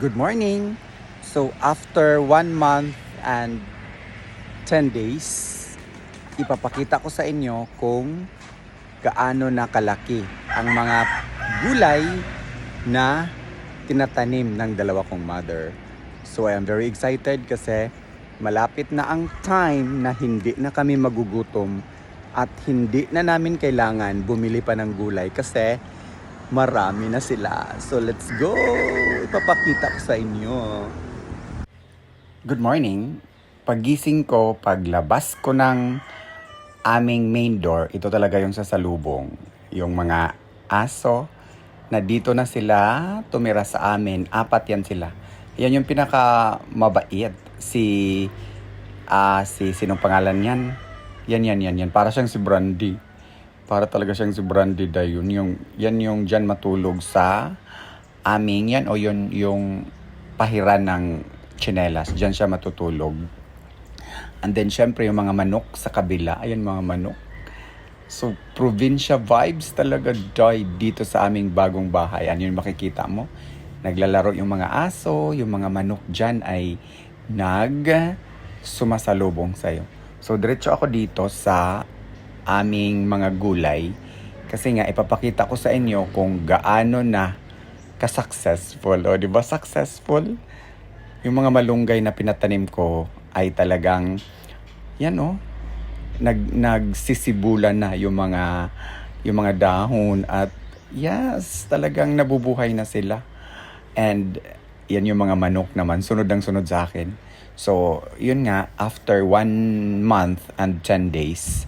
Good morning! So, after one month and 10 days, ipapakita ko sa inyo kung gaano na kalaki ang mga gulay na tinatanim ng dalawa kong mother. So, I am very excited kasi malapit na ang time na hindi na kami magugutom at hindi na namin kailangan bumili pa ng gulay kasi marami na sila. So let's go! Ipapakita ko sa inyo. Good morning. Pagising ko, paglabas ko ng aming main door, ito talaga yung sasalubong. Yung mga aso na dito na sila tumira sa amin. Apat yan sila. Yan yung pinaka mabait. Si, ah si, sinong pangalan yan? Yan, yan, yan, yan. Para siyang si Brandy para talaga siyang si Brandy Dayon. Yung, yan yung dyan matulog sa aming yan o yun yung pahiran ng chinelas. Dyan siya matutulog. And then syempre yung mga manok sa kabila. Ayan mga manok. So provincia vibes talaga Doy dito sa aming bagong bahay. Ano yung makikita mo? Naglalaro yung mga aso, yung mga manok dyan ay nag sumasalubong sa'yo. So diretso ako dito sa aming mga gulay kasi nga ipapakita ko sa inyo kung gaano na ka-successful. O, di ba successful? Yung mga malunggay na pinatanim ko ay talagang, yan o, nag, nagsisibulan na yung mga, yung mga dahon at yes, talagang nabubuhay na sila. And yan yung mga manok naman, sunod ang sunod sa akin. So, yun nga, after one month and 10 days,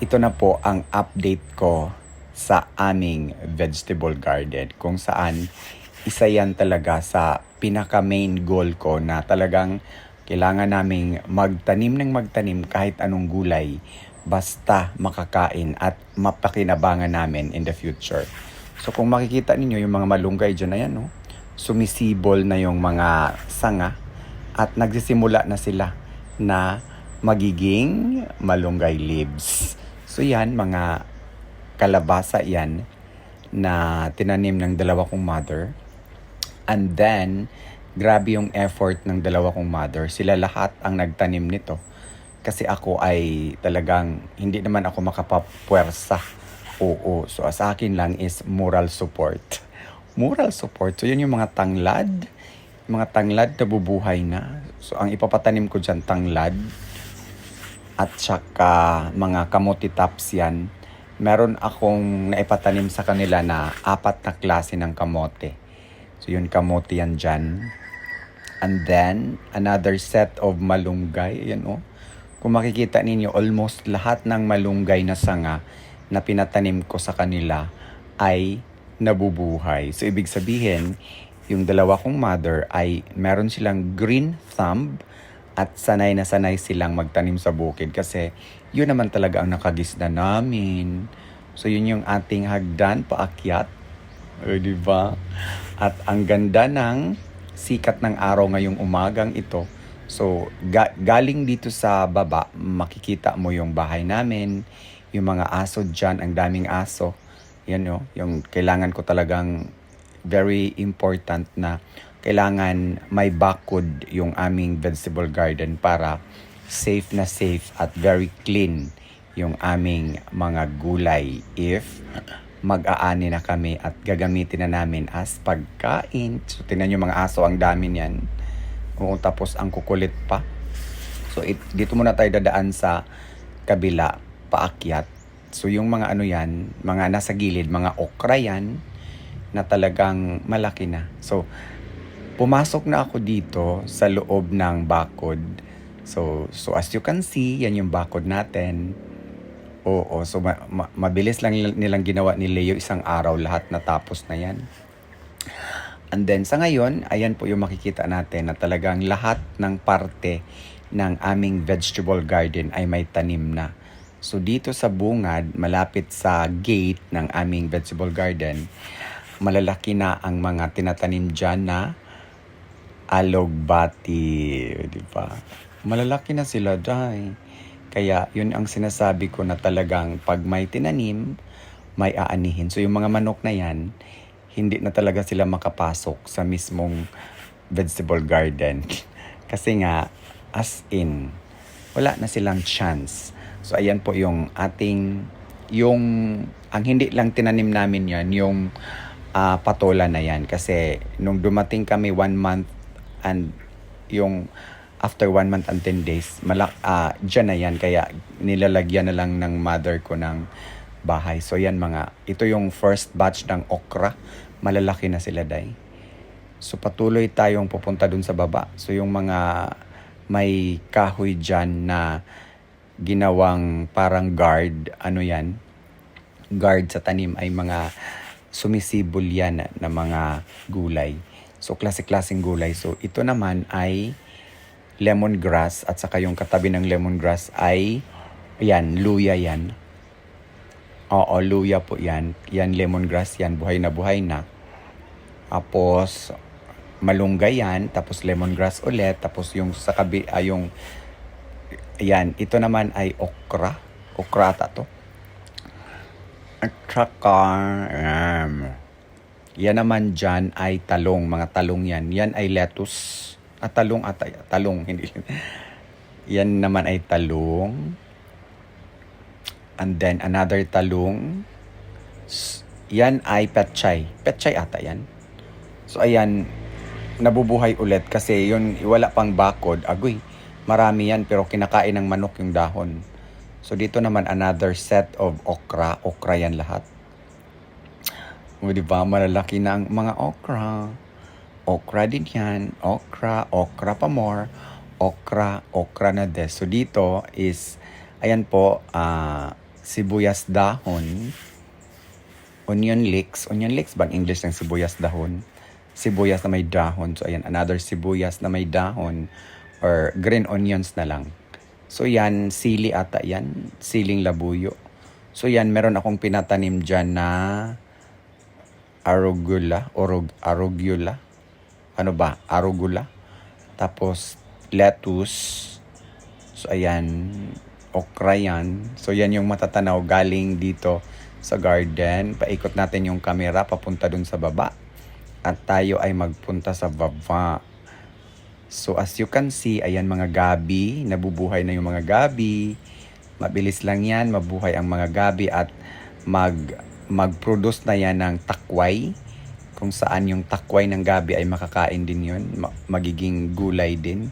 ito na po ang update ko sa aming vegetable garden kung saan isa yan talaga sa pinaka main goal ko na talagang kailangan naming magtanim ng magtanim kahit anong gulay basta makakain at mapakinabangan namin in the future. So kung makikita ninyo yung mga malunggay dyan, ayan no, sumisibol na yung mga sanga at nagsisimula na sila na magiging malunggay leaves. So yan, mga kalabasa yan na tinanim ng dalawa kong mother. And then, grabe yung effort ng dalawa kong mother. Sila lahat ang nagtanim nito. Kasi ako ay talagang, hindi naman ako makapapwersa. Oo. So, sa akin lang is moral support. Moral support. So, yun yung mga tanglad. Mga tanglad na bubuhay na. So, ang ipapatanim ko dyan, tanglad at saka mga kamote tops yan. Meron akong naipatanim sa kanila na apat na klase ng kamote. So yun kamote yan dyan. And then, another set of malunggay. Yan oh. Kung makikita ninyo, almost lahat ng malunggay na sanga na pinatanim ko sa kanila ay nabubuhay. So, ibig sabihin, yung dalawa kong mother ay meron silang green thumb at sanay na sanay silang magtanim sa bukid kasi yun naman talaga ang nakagisna namin. So yun yung ating hagdan paakyat. O, di ba? At ang ganda ng sikat ng araw ngayong umagang ito. So ga- galing dito sa baba, makikita mo yung bahay namin, yung mga aso dyan, ang daming aso. Yan no, yung kailangan ko talagang very important na kailangan may bakod yung aming vegetable garden para safe na safe at very clean yung aming mga gulay if mag-aani na kami at gagamitin na namin as pagkain. So, tingnan nyo mga aso, ang dami niyan. O, tapos ang kukulit pa. So, it, dito muna tayo dadaan sa kabila, paakyat. So, yung mga ano yan, mga nasa gilid, mga okra yan, na talagang malaki na. So, pumasok na ako dito sa loob ng bakod. So, so as you can see, yan yung bakod natin. Oo, so ma- ma- mabilis lang nil- nilang ginawa ni Leo isang araw lahat natapos na yan. And then sa ngayon, ayan po yung makikita natin na talagang lahat ng parte ng aming vegetable garden ay may tanim na. So dito sa bungad, malapit sa gate ng aming vegetable garden, malalaki na ang mga tinatanim dyan na alogbati, di ba? Malalaki na sila dahil. Kaya yun ang sinasabi ko na talagang pag may tinanim, may aanihin. So yung mga manok na yan, hindi na talaga sila makapasok sa mismong vegetable garden. Kasi nga, as in, wala na silang chance. So, ayan po yung ating, yung, ang hindi lang tinanim namin yan, yung ah, patola na yan. Kasi, nung dumating kami one month and yung after one month and 10 days, malak, ah, dyan na yan. Kaya, nilalagyan na lang ng mother ko ng bahay. So, yan mga, ito yung first batch ng okra. Malalaki na sila, day. So patuloy tayong pupunta dun sa baba. So yung mga may kahoy dyan na ginawang parang guard, ano yan, guard sa tanim ay mga sumisibol yan na, na mga gulay. So klase-klaseng gulay. So ito naman ay lemongrass at saka yung katabi ng lemongrass ay yan, luya yan. Oo, luya po yan. Yan lemongrass yan, buhay na buhay na. Tapos, malunggay yan, tapos lemongrass ulit, tapos yung sa kabi, ay yung, yan, ito naman ay okra. Okra ata to. At saka, um, yan naman dyan ay talong, mga talong yan. Yan ay lettuce. At talong ata, talong, hindi. yan naman ay talong. And then another talong. Yan ay petchay. Petchay ata yan. So ayan, nabubuhay ulit kasi yun wala pang bakod. Agoy, marami yan pero kinakain ng manok yung dahon. So dito naman another set of okra. Okra yan lahat. O di ba, malalaki na ang mga okra. Okra din yan. Okra, okra pa more. Okra, okra na des. So dito is, ayan po, ah, sibuyas dahon onion leeks. Onion leeks ba English ng sibuyas dahon? Sibuyas na may dahon. So, ayan, another sibuyas na may dahon or green onions na lang. So, yan, sili ata yan. Siling labuyo. So, yan, meron akong pinatanim dyan na arugula, orog, arugula. Ano ba? Arugula. Tapos, lettuce. So, ayan, okra yan. So, yan yung matatanaw galing dito sa garden. Paikot natin yung camera papunta dun sa baba. At tayo ay magpunta sa baba. So, as you can see, ayan mga gabi. Nabubuhay na yung mga gabi. Mabilis lang yan, mabuhay ang mga gabi at mag mag-produce na yan ng takway. Kung saan yung takway ng gabi ay makakain din yun. Ma- magiging gulay din.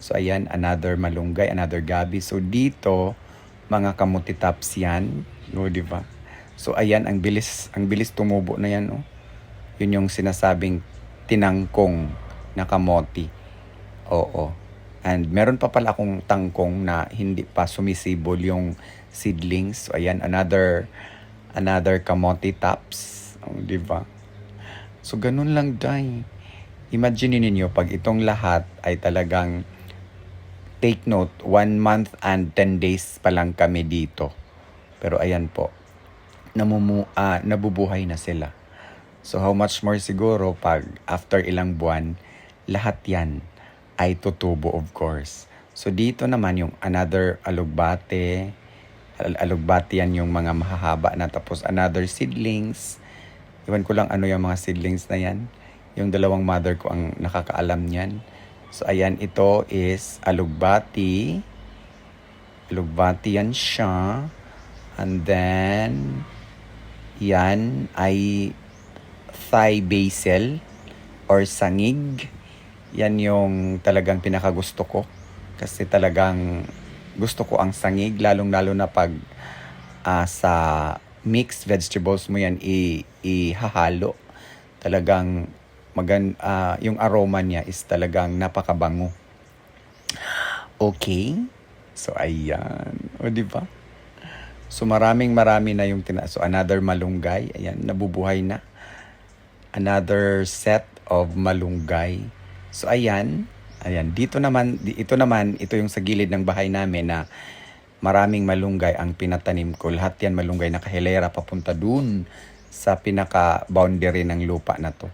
So ayan another malunggay another gabi. So dito mga kamuti tops yan. O di ba? So ayan ang bilis ang bilis tumubo na yan oh. Yun yung sinasabing tinangkong na kamote. Oo. And meron pa pala akong tangkong na hindi pa sumisibol yung seedlings. So ayan another another kamote tops oh, di ba So, ganun lang, day. Imagine ninyo, pag itong lahat ay talagang take note, one month and 10 days pa lang kami dito. Pero ayan po, namumu ah, nabubuhay na sila. So, how much more siguro pag after ilang buwan, lahat yan ay tutubo, of course. So, dito naman yung another alugbate, al- alugbate yan yung mga mahahaba na tapos another seedlings, Iwan ko lang ano yung mga seedlings na yan. Yung dalawang mother ko ang nakakaalam niyan. So, ayan, ito is alugbati. Alugbati yan siya. And then, yan ay Thai basil or sangig. Yan yung talagang pinakagusto ko. Kasi talagang gusto ko ang sangig, lalong-lalo na pag ah, sa mixed vegetables mo yan i ihahalo. Talagang magan ah, yung aroma niya is talagang napakabango. Okay? So ayan, o di ba? So maraming marami na yung tina so another malunggay, ayan nabubuhay na. Another set of malunggay. So ayan, ayan dito naman ito naman ito yung sa gilid ng bahay namin na maraming malunggay ang pinatanim ko. Lahat yan malunggay nakahilera papunta dun sa pinaka-boundary ng lupa na to.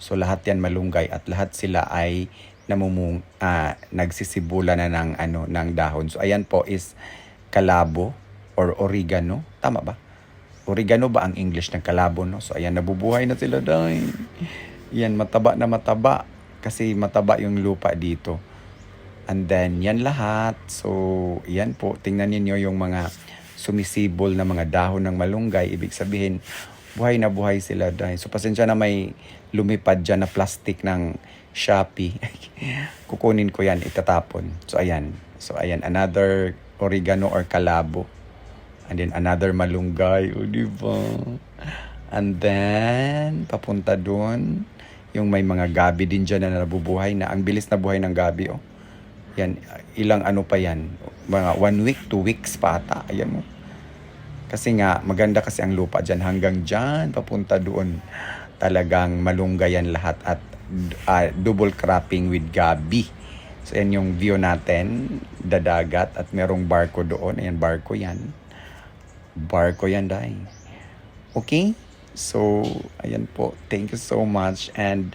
So lahat yan malunggay at lahat sila ay namumung ah, nagsisibula na ng ano ng dahon. So ayan po is kalabo or oregano. Tama ba? Oregano ba ang English ng kalabo no? So ayan nabubuhay na sila dahil. Yan mataba na mataba. Kasi mataba yung lupa dito. And then, yan lahat. So, yan po. Tingnan ninyo yung mga sumisibol na mga dahon ng malunggay. Ibig sabihin, buhay na buhay sila dahil. So, pasensya na may lumipad dyan na plastic ng Shopee. Kukunin ko yan, itatapon. So, ayan. So, ayan. Another oregano or kalabo. And then, another malunggay. O, di ba? And then, papunta doon, yung may mga gabi din dyan na nabubuhay na. Ang bilis na buhay ng gabi, oh. Yan, ilang ano pa yan. Mga one week, two weeks pa ata. Ayan mo. Kasi nga, maganda kasi ang lupa dyan. Hanggang dyan, papunta doon. Talagang malunggayan lahat at ah, double cropping with gabi. So, yan yung view natin. Dadagat at merong barko doon. Ayan, barko yan. Barko yan, dahil. Okay? So, ayan po. Thank you so much. And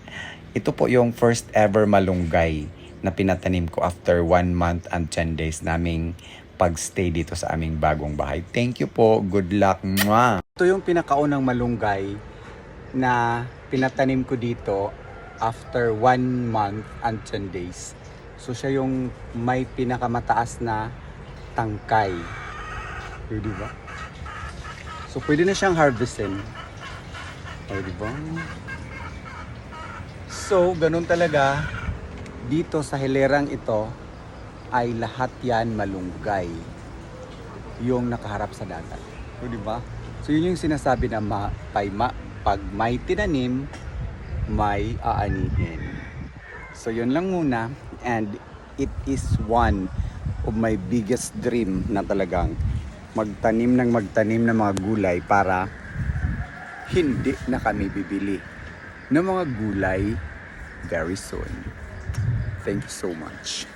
ito po yung first ever malunggay na pinatanim ko after one month and 10 days naming pagstay dito sa aming bagong bahay. Thank you po. Good luck. Mwah! Ito yung pinakaunang malunggay na pinatanim ko dito after one month and 10 days. So siya yung may pinakamataas na tangkay. Eh, di ba? So pwede na siyang harvestin. O, di ba? So, ganun talaga. Dito sa hilerang ito, ay lahat yan malunggay. Yung nakaharap sa dagat. O, di ba? So, yun yung sinasabi na ma, pay, ma, pag may tinanim, may aanihin. So, yun lang muna. And it is one of my biggest dream na talagang magtanim ng magtanim ng mga gulay para hindi na kami bibili ng mga gulay very soon. Thank you so much.